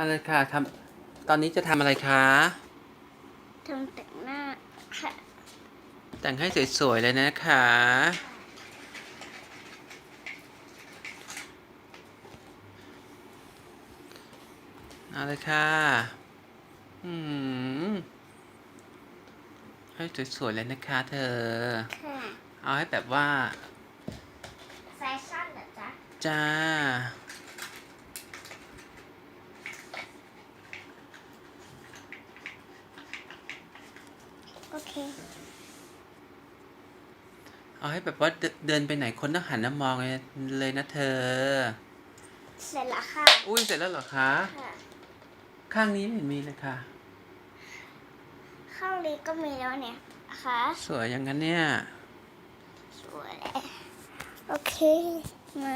เอาเลยค่ะทำตอนนี้จะทำอะไรคะทำแต่งหน้าค่ะ แต่งให้สวยๆเลยนะคะเอาเลยค่ะ อืม ให้สวยๆเลยนะคะเธอ ค่ะ เอาให้แบบว่า แฟชั่นเหรอจ๊ะ จ้า โอเค เอาให้แบบว่าเดินเดินไปไหนคนต้องหันมามองเลยเลยนะเธอ เสร็จแล้วค่ะอุ้ยเสร็จแล้วเหรอคะ ค่ะ ข้างนี้ไม่เห็นมีเลยค่ะ ข้างนี้ก็มีแล้วเนี่ยค่ะสวยอย่างนั้นเนี่ย สวย โอเค มา